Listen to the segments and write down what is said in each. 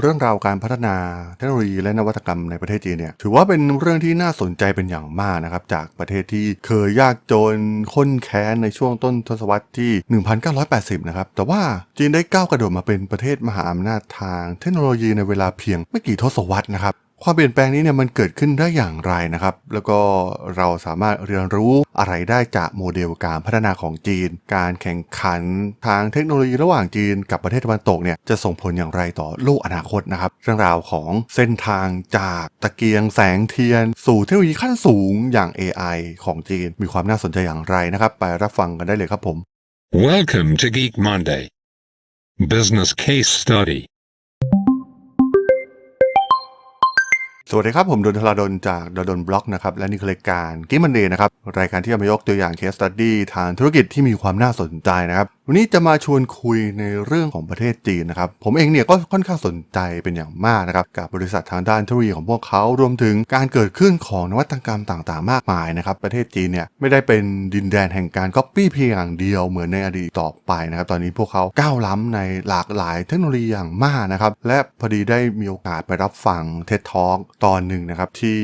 เรื่องราวการพัฒนาเทคโนโลยีและนวัตกรรมในประเทศจีนเนี่ยถือว่าเป็นเรื่องที่น่าสนใจเป็นอย่างมากนะครับ จากประเทศที่เคยยากจนข้นแค้นในช่วงต้นทศวรรษที่ 1980 นะครับ แต่ว่าจีนได้ก้าวกระโดดมาเป็นประเทศมหาอำนาจทางเทคโนโลยีในเวลาเพียงไม่กี่ทศวรรษนะครับ ความเปลี่ยนแปลงนี้เนี่ยมันเกิดขึ้นได้อย่างไรนะครับ แล้วก็เราสามารถเรียนรู้อะไรได้จากโมเดลการพัฒนาของจีน การแข่งขันทางเทคโนโลยีระหว่างจีนกับประเทศตะวันตกเนี่ยจะส่งผลอย่างไรต่อโลกอนาคตนะครับ เรื่องราวของเส้นทางจากตะเกียงแสงเทียน สู่เทคโนโลยีขั้นสูงอย่าง AI ของจีน มีความน่าสนใจอย่างไรนะครับ ไปรับฟังกันได้เลยครับผม Welcome to Geek Monday. Business Case Study. สวัสดีครับ ผมดนทลาดนจากดนบล็อกนะครับและนี่คือรายการกิมมันเดย์นะครับ รายการที่จะมายกตัวอย่างเคสตัดดี้ทางธุรกิจที่มีความน่าสนใจนะครับ วันนี้จะมาชวนคุยในเรื่องของประเทศจีนนะครับ ผมเองเนี่ยก็ค่อนข้างสนใจเป็นอย่างมากนะครับกับบริษัททางด้านเทคโนโลยีของพวกเขารวมถึงการเกิดขึ้นของนวัตกรรมต่างๆ มากมายนะครับ ประเทศจีนเนี่ยไม่ได้เป็นดินแดนแห่งการก๊อปปี้เพียงอย่างเดียวเหมือนในอดีตต่อไปนะครับ ตอนนี้พวกเขาก้าวล้ำในหลากหลายเทคโนโลยีอย่างมากนะครับ และพอดีได้มีโอกาสไปรับฟังเท็ดท a l k ตอนหนึ่งนะครับที่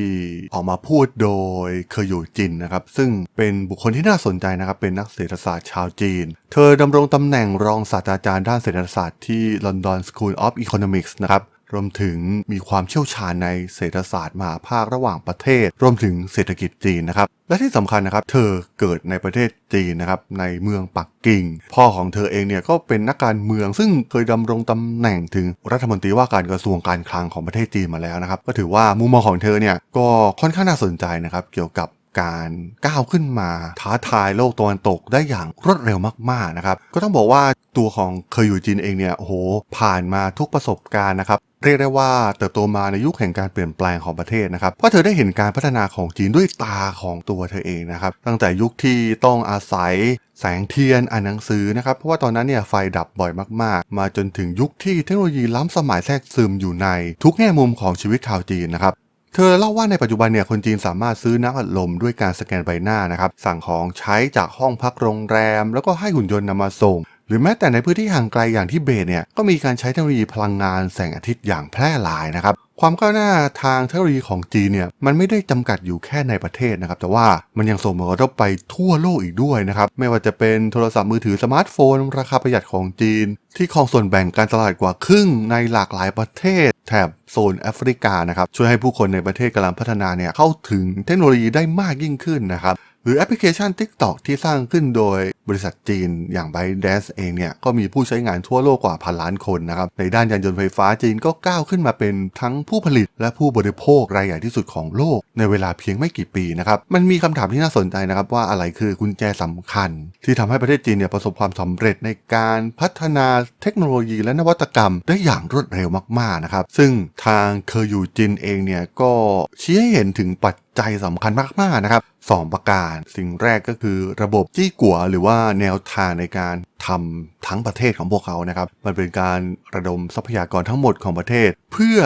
ออกมาพูดโดยเคยอยู่จินนะครับซึ่งเป็นบุคคลที่น่าสนใจนะครับเป็นนักเศรษฐศาสตร์ชาวจีน เธอดำำรงตำแหน่งรองศาสตราจารย์ด้านเศรษฐศาสตร์ที่ London School of Economics นะครับรวมถึงมีความเชี่ยวชาญในเศรษฐศาสตร์มหาภาคระหว่างประเทศ รวมถึงเศรษฐกิจจีนนะครับ และที่สำคัญนะครับ เธอเกิดในประเทศจีนนะครับ ในเมืองปักกิ่ง พ่อของเธอเองเนี่ยก็เป็นนักการเมือง ซึ่งเคยดำรงตำแหน่งถึงรัฐมนตรีว่าการกระทรวงการคลังของประเทศจีนมาแล้วนะครับ ก็ถือว่ามุมมองของเธอเนี่ยก็ค่อนข้างน่าสนใจนะครับ เกี่ยวกับ การก้าวขึ้นมาท้าทายโลกตะวันตกได้อย่างรวดเร็วมากๆนะครับ ก็ต้องบอกว่าตัวของเคยอยู่จีนเองเนี่ยโอ้โหผ่านมาทุกประสบการณ์นะครับเรียกได้ว่าเติบโตมาในยุคแห่งการเปลี่ยนแปลงของประเทศนะครับเพราะเธอได้เห็นการพัฒนาของจีนด้วยตาของตัวเธอเองนะครับ ตั้งแต่ยุคที่ต้องอาศัยแสงเทียนอ่านหนังสือนะครับ เพราะว่าตอนนั้นเนี่ยไฟดับบ่อยมากๆ มาจนถึงยุคที่เทคโนโลยีล้ำสมัยแทรกซึมอยู่ในทุกแง่มุมของชีวิตชาวจีนนะครับ เธอเล่าว่าในปัจจุบันเนี่ยคนจีนสามารถซื้อน้ำอัดลมด้วยการสแกนใบหน้านะครับ สั่งของใช้จากห้องพักโรงแรม แล้วก็ให้หุ่นยนต์นำมาส่ง หรือแม้แต่ในพื้นที่ห่างไกลอย่างที่เบตเนี่ยก็มีการใช้เทคโนโลยีพลังงานแสงอาทิตย์อย่างแพร่หลายนะครับความก้าวหน้าทางเทคโนโลยีของจีนเนี่ยมันไม่ได้จำกัดอยู่แค่ในประเทศนะครับแต่ว่ามันยังส่งผลกระทบไปทั่วโลกอีกด้วยนะครับไม่ว่าจะเป็นโทรศัพท์มือถือสมาร์ทโฟน ราคาประหยัดของจีน ที่ครองส่วนแบ่งการตลาดกว่าครึ่งในหลากหลายประเทศ แถบโซนแอฟริกานะครับช่วยให้ผู้คนในประเทศกำลังพัฒนาเนี่ยเข้าถึงเทคโนโลยีได้มากยิ่งขึ้นนะครับ หรือแอปพลิเคชัน TikTok ที่สร้างขึ้นโดยบริษัทจีนอย่าง ByteDance เองเนี่ยก็มีผู้ใช้งานทั่วโลกกว่าพันล้านคนนะครับ ในด้านยานยนต์ไฟฟ้าจีนก็ก้าวขึ้นมาเป็นทั้งผู้ผลิตและผู้บริโภครายใหญ่ที่สุดของโลก ในเวลาเพียงไม่กี่ปีนะครับ มันมีคำถามที่น่าสนใจนะครับว่าอะไรคือกุญแจสำคัญ ที่ทำให้ประเทศจีนเนี่ยประสบความสำเร็จในการพัฒนาเทคโนโลยีและนวัตกรรมได้อย่างรวดเร็วมากๆนะครับซึ่งทางเคอยูจินเองเนี่ยก็ชี้ให้เห็นถึงปัจ จัยสำคัญมากๆนะครับสองประการ สิ่งแรกก็คือระบบจี้กัวหรือว่าแนวทางในการทำทั้งประเทศของพวกเขานะครับ มันเป็นการระดมทรัพยากรทั้งหมดของประเทศ เพื่อ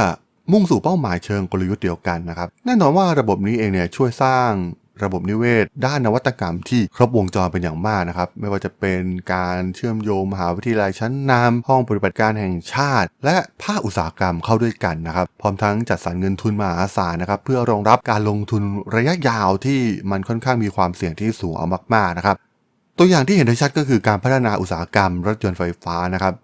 มุ่งสู่เป้าหมายเชิงกลยุทธ์เดียวกันนะครับ แน่นอนว่าระบบนี้เองเนี่ยช่วยสร้าง ระบบนิเวศ ด้านนวัตกรรมที่ครบวงจรเป็นอย่างมากนะครับ ไม่ว่าจะเป็นการเชื่อมโยงมหาวิทยาลัยชั้นนำห้องปฏิบัติการแห่งชาติ และภาคอุตสาหกรรมเข้าด้วยกันนะครับ พร้อมทั้งจัดสรรเงินทุนมหาศาลนะครับ เพื่อรองรับการลงทุนระยะยาวที่มันค่อนข้างมีความเสี่ยงที่สูงเอามากๆนะครับ ตัวอย่างที่เห็นได้ชัดก็คือการพัฒนาอุตสาหกรรมรถยนต์ไฟฟ้านะครับ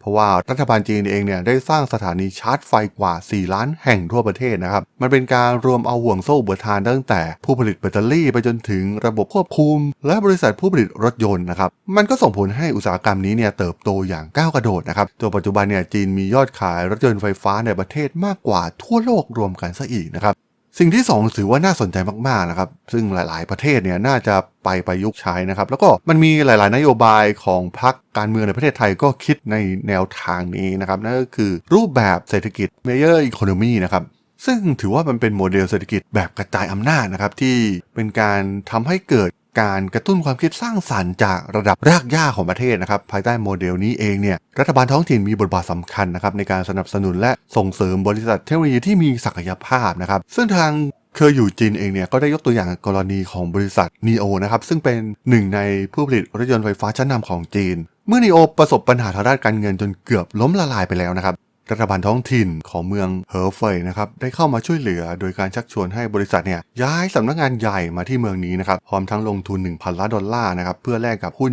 เพราะว่ารัฐบาลจีนเองเนี่ยได้สร้างสถานีชาร์จไฟกว่า 4 ล้านแห่งทั่วประเทศนะครับ มันเป็นการรวมเอาห่วงโซ่อุปทานตั้งแต่ผู้ผลิตแบตเตอรี่ไปจนถึงระบบควบคุม และบริษัทผู้ผลิตรถยนต์นะครับ มันก็ส่งผลให้อุตสาหกรรมนี้เนี่ยเติบโตอย่างก้าวกระโดดนะครับจนปัจจุบันเนี่ยจีนมียอดขายรถยนต์ไฟฟ้าในประเทศมากกว่าทั่วโลกรวมกันซะอีกนะครับ สิ่งที่สองถือว่าน่าสนใจมากๆนะครับ ซึ่งหลาย ๆ ประเทศเนี่ยน่าจะไปประยุกต์ใช้นะครับ แล้วก็มันมีหลาย ๆ นโยบายของพรรคการเมืองในประเทศไทยก็คิดในแนวทางนี้นะครับ นั่นก็คือรูปแบบเศรษฐกิจ Major Economy นะครับซึ่งถือว่ามันเป็นโมเดลเศรษฐกิจแบบกระจายอำนาจนะครับที่เป็นการทำให้เกิด การกระตุ้นความคิดสร้างสรรค์จากระดับรากหญ้าของประเทศนะครับ ภายใต้โมเดลนี้เองเนี่ยรัฐบาลท้องถิ่นมีบทบาทสำคัญนะครับในการสนับสนุนและส่งเสริมบริษัทเทคโนโลยีที่มีศักยภาพนะครับซึ่งทางเคยอยู่จีนเองเนี่ยก็ได้ยกตัวอย่างกรณีของบริษัท NEO นะครับซึ่งเป็นหนึ่งในผู้ผลิตรถยนต์ไฟฟ้าชั้นนำของจีน เมื่อ NEO ประสบปัญหาทางด้านการเงินจนเกือบล้มละลายไปแล้วนะครับ รัฐบาลท้องถิ่นของเมืองเฮอร์เฟยนะครับได้เข้ามาช่วยเหลือโดยการชักชวนให้บริษัทเนี่ยย้ายสำนักงานใหญ่มาที่เมืองนี้นะครับพร้อมทั้งลงทุน 1,000 ล้านดอลลาร์นะครับเพื่อแลกกับหุ้น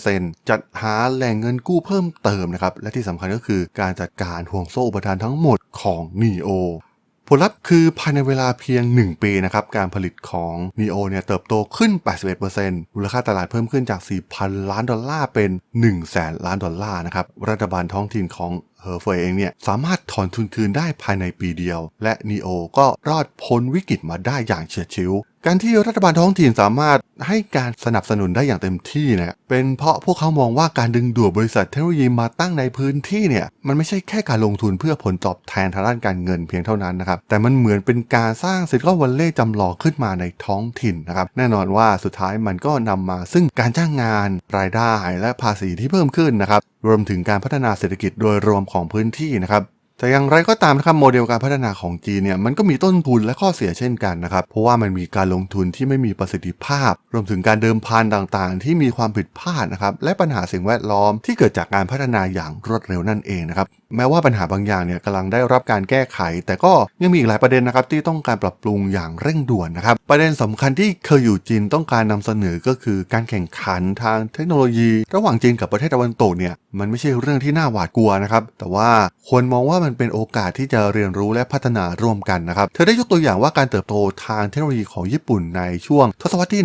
25%จัดหาแหล่งเงินกู้เพิ่มเติมนะครับและที่สำคัญก็คือการจัดการห่วงโซ่อุปทานทั้งหมดของ NEO ผลลัพธ์คือภายในเวลาเพียง 1 ปีนะครับการผลิตของ NEO เนี่ยเติบโตขึ้น 81%มูลค่าตลาดเพิ่มขึ้นจาก 4,000 ล้านดอลลาร์เป็น1แสนล้านดอลลาร์นะครับรัฐบาลท้องถิ่นของ เฮอร์เฟยเองเนี่ยสามารถถอนทุนคืนได้ภายในปีเดียว และนีโอก็รอดพ้นวิกฤตมาได้อย่างเฉียดฉิว การที่รัฐบาลท้องถิ่นสามารถให้การสนับสนุนได้อย่างเต็มที่นี่ยเป็นเพราะพวกเขามองว่าการดึงดูดบริษัทเทคโนโลยีมาตั้งในพื้นที่เนี่ยมันไม่ใช่แค่การลงทุนเพื่อผลตอบแทนทางด้านการเงินเพียงเท่านั้นนะครับแต่มันเหมือนเป็นการสร้างซิลิคอนวัลเลย์จำลองขึ้นมาในท้องถิ่นนะครับแน่นอนว่าสุดท้ายมันก็นำมาซึ่งการจ้างงานรายได้และภาษีที่เพิ่มขึ้นนะครับรวมถึงการพัฒนาเศรษฐกิจโดยรวมของพื้นที่นะครับ แต่อย่างไรก็ตามนะครับโมเดลการพัฒนาของจีนเนี่ยมันก็มีต้นทุนและข้อเสียเช่นกันนะครับ เพราะว่ามันมีการลงทุนที่ไม่มีประสิทธิภาพ รวมถึงการเดิมพันต่างๆ ที่มีความผิดพลาดนะครับและปัญหาสิ่งแวดล้อมที่เกิดจากการพัฒนาอย่างรวดเร็วนั่นเองนะครับ แม้ว่าปัญหาบางอย่างเนี่ยกำลังได้รับการแก้ไข แต่ก็ยังมีอีกหลายประเด็นนะครับที่ต้องการปรับปรุงอย่างเร่งด่วนนะครับ ประเด็นสำคัญที่เคยอยู่จีนต้องการนำเสนอก็คือการแข่งขันทางเทคโนโลยี ระหว่างจีนกับประเทศตะวันตกเนี่ยมันไม่ใช่เรื่องที่น่าหวาดกลัวนะครับ แต่ว่าควรมองว่ามันเป็นโอกาสที่จะเรียนรู้และพัฒนาร่วมกันนะครับ เธอได้ยกตัวอย่างว่าการเติบโตทางเทคโนโลยีของญี่ปุ่นในช่วงทศวรรษที่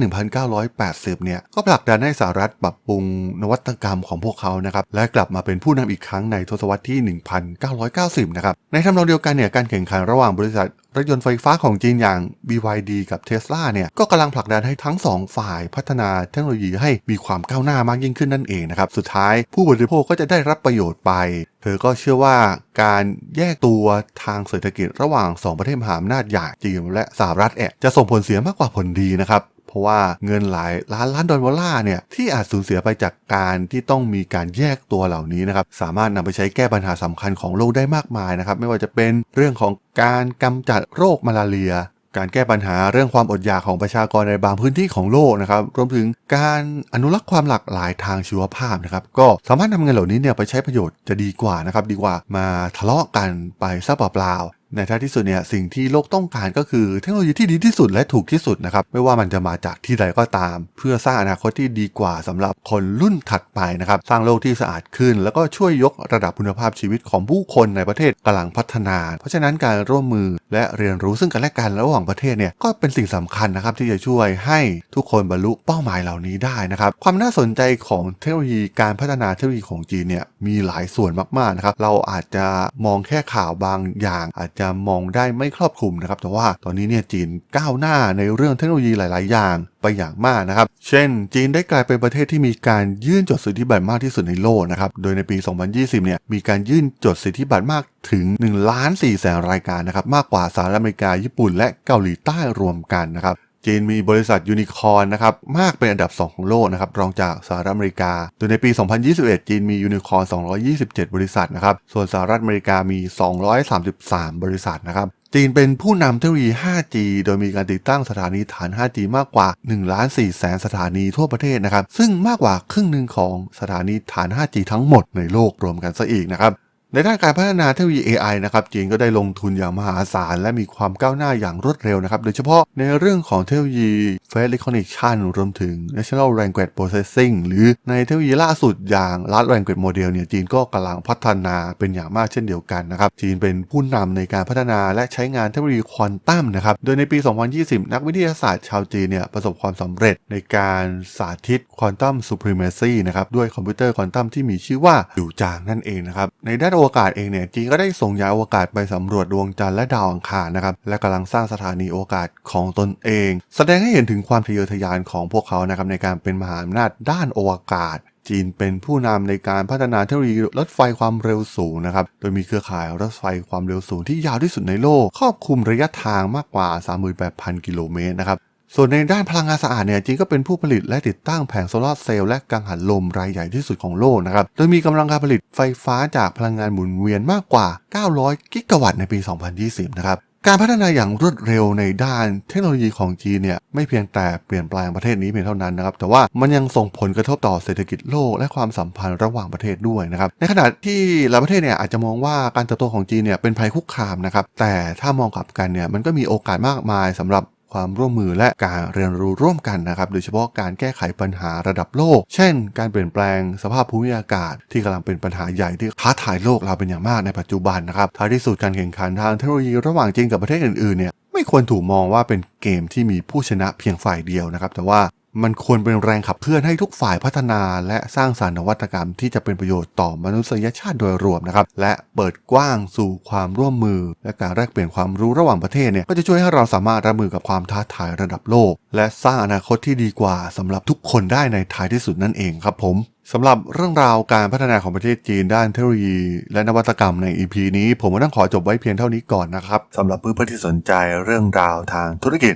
1980 เนี่ยก็ผลักดันให้สหรัฐปรับปรุงนวัตกรรมของพวกเขานะครับและกลับมาเป็นผู้นำอีกครั้งในทศวรรษที่1990 นะครับ ในทำนองเดียวกันเนี่ยการแข่งขันระหว่างบริษัทรถยนต์ไฟฟ้าของจีนอย่าง BYD กับ Tesla เนี่ยก็กำลังผลักดันให้ทั้งสองฝ่ายพัฒนาเทคโนโลยีให้มีความก้าวหน้ามากยิ่งขึ้นนั่นเองนะครับ สุดท้ายผู้บริโภคก็จะได้รับประโยชน์ไป เธอก็เชื่อว่าการแยกตัวทางเศรษฐกิจระหว่าง 2 ประเทศมหาอำนาจอย่างจีนและสหรัฐแอะจะส่งผลเสียมากกว่าผลดีนะครับ ราะว่าเงินหลายล้านล้านดอลลาร์เนี่ยที่อาจสูญเสียไปจากการที่ต้องมีการแยกตัวเหล่านี้นะครับสามารถนำไปใช้แก้ปัญหาสำคัญของโลกได้มากมายนะครับไม่ว่าจะเป็นเรื่องของการกำจัดโรคมาลาเรียการแก้ปัญหาเรื่องความอดอยากของประชากรในบางพื้นที่ของโลกนะครับ รวมถึงการอนุรักษ์ความหลากหลายทางชีวภาพนะครับ ก็สามารถนำเงินเหล่านี้เนี่ยไปใช้ประโยชน์จะดีกว่านะครับ ดีกว่ามาทะเลาะกันไปซะเปล่า ในท้ายที่สุดเนี่ยสิ่งที่โลกต้องการก็คือเทคโนโลยีที่ดีที่สุดและถูกที่สุดนะครับไม่ว่ามันจะมาจากที่ใดก็ตาม เพื่อสร้างอนาคตที่ดีกว่าสำหรับคนรุ่นถัดไปนะครับสร้างโลกที่สะอาดขึ้น แล้วก็ช่วยยกระดับคุณภาพชีวิตของผู้คนในประเทศกำลังพัฒนา เพราะฉะนั้นการร่วมมือ และเรียนรู้ซึ่งกันและกันระหว่างประเทศเนี่ยก็เป็นสิ่งสำคัญนะครับที่จะช่วยให้ทุกคนบรรลุเป้าหมายเหล่านี้ได้นะครับความน่าสนใจของเทคโนโลยีการพัฒนาเทคโนโลยีของจีนเนี่ยมีหลายส่วนมากๆนะครับเราอาจจะมองแค่ข่าวบางอย่าง อาจจะมองได้ไม่ครอบคลุมนะครับแต่ว่าตอนนี้เนี่ยจีนก้าวหน้าในเรื่องเทคโนโลยีหลาย ๆ อย่างไปอย่างมากนะครับ เช่น จีนได้กลายเป็นประเทศที่มีการยื่นจดสิทธิบัตรมากที่สุดในโลกนะครับ โดยในปี 2020 เนี่ย มีการยื่นจดสิทธิบัตรมาก ถึง1ล้าน4แสนรายการนะครับมากกว่าสหรัฐอเมริกา ญี่ปุ่น และเกาหลีใต้รวมกันนะครับจีนมีบริษัทยูนิคอร์นนะครับมากเป็นอันดับ 2 ของโลกนะครับรองจากสหรัฐอเมริกา โดยในปี 2021 จีนมียูนิคอร์น 227 บริษัทนะครับส่วนสหรัฐอเมริกามี 233 บริษัทนะครับจีนเป็นผู้นำเทคโนโลยี 5G โดยมีการติดตั้งสถานีฐาน 5G มากกว่า1ล้าน4แสนสถานีทั่วประเทศนะครับซึ่งมากกว่าครึ่งหนึ่งของสถานีฐาน 5G ทั้งหมดในโลกรวมกันซะอีกนะครับ ในด้านการพัฒนาเทคโนโลยี AI นะครับจีนก็ได้ลงทุนอย่างมหาศาล และมีความก้าวหน้าอย่างรวดเร็วนะครับ โดยเฉพาะในเรื่องของเทคโนโลยี Face Recognition รวมถึง Natural Language Processing หรือในเทคโนโลยีล่าสุดอย่าง Large Language Model เนี่ยจีนก็กำลังพัฒนาเป็นอย่างมากเช่นเดียวกันนะครับ จีนเป็นผู้นำในการพัฒนาและใช้งานเทคโนโลยีควอนตัมนะครับ โดยในปี 2020 นักวิทยาศาสตร์ชาวจีนเนี่ยประสบความสำเร็จในการสาธิตควอนตัม supremacy นะครับด้วยคอมพิวเตอร์ควอนตัมที่มีชื่อว่าอยู่จางนั่นเองนะครับในด้านวกาศเองเนี่ยจีนก็ได้ส่งยานอวกาศไปสำรวจดวงจันทร์และดาวอังคารนะครับและกำลังสร้างสถานีอวกาศของตนเอง แสดงให้เห็นถึงความทะเยอทะยานของพวกเขานะครับในการเป็นมหาอำนาจด้านอวกาศจีนเป็นผู้นำในการพัฒนาเทคโนโลยีรถไฟความเร็วสูงนะครับ โดยมีเครือข่ายรถไฟความเร็วสูงที่ยาวที่สุดในโลก ครอบคลุมระยะทางมากกว่า 38,000 กิโลเมตรนะครับ ส่วนในด้านพลังงานสะอาดเนี่ยจีนก็เป็นผู้ผลิตและติดตั้งแผงโซลาร์เซลล์และกังหันลมรายใหญ่ที่สุดของโลกนะครับ โดยมีกำลังการผลิตไฟฟ้าจากพลังงานหมุนเวียนมากกว่า 900 กิกะวัตต์ในปี 2020 นะครับการพัฒนาอย่างรวดเร็วในด้านเทคโนโลยีของจีนเนี่ยไม่เพียงแต่เปลี่ยนแปลงประเทศนี้เพียงเท่านั้นนะครับแต่ว่ามันยังส่งผลกระทบต่อเศรษฐกิจโลกและความสัมพันธ์ระหว่างประเทศด้วยนะครับในขณะที่หลายประเทศเนี่ยอาจจะมองว่าการเติบโตของจีนเนี่ยเป็นภัยคุกคามนะครับแต่ถ้ามองกลับกันเนี่ยมันก็มีโอกาสมากมายสำหรับ ความร่วมมือและการเรียนรู้ร่วมกันนะครับ โดยเฉพาะการแก้ไขปัญหาระดับโลก เช่น การเปลี่ยนแปลงสภาพภูมิอากาศ ที่กำลังเป็นปัญหาใหญ่ที่ท้าทายโลกเราเป็นอย่างมากในปัจจุบันนะครับ ท้ายที่สุดการแข่งขันทางเทคโนโลยีระหว่างจีนกับประเทศอื่นๆเนี่ยไม่ควรถูกมองว่าเป็นเกมที่มีผู้ชนะเพียงฝ่ายเดียวนะครับ แต่ว่า มันควรเป็นแรงขับเคลื่อนให้ทุกฝ่ายพัฒนา และสร้างสารรค์นวัตกรรมที่จะเป็นประโยชน์ต่อมนุษยชาติโดยรวมนะครับและเปิดกว้างสู่ความร่วมมือ และการแลกเปลี่ยนความรู้ระหว่างประเทศเนี่ยก็จะช่วยให้เราสามารถรับมือกับความท้าทายระดับโลก และสร้างอนาคตที่ดีกว่าสำหรับทุกคนได้ในท้ายที่สุดนั่นเองครับผมสำหรับเรื่องราวการพัฒนาของประเทศจีนด้านเทคโนโลยี และนวัตกรรมใน EP นี้ ผมก็ต้องขอจบไว้เพียงเท่านี้ก่อนนะครับสำหรับเพื่อนๆที่สนใจเรื่องราวทางธุรกิจ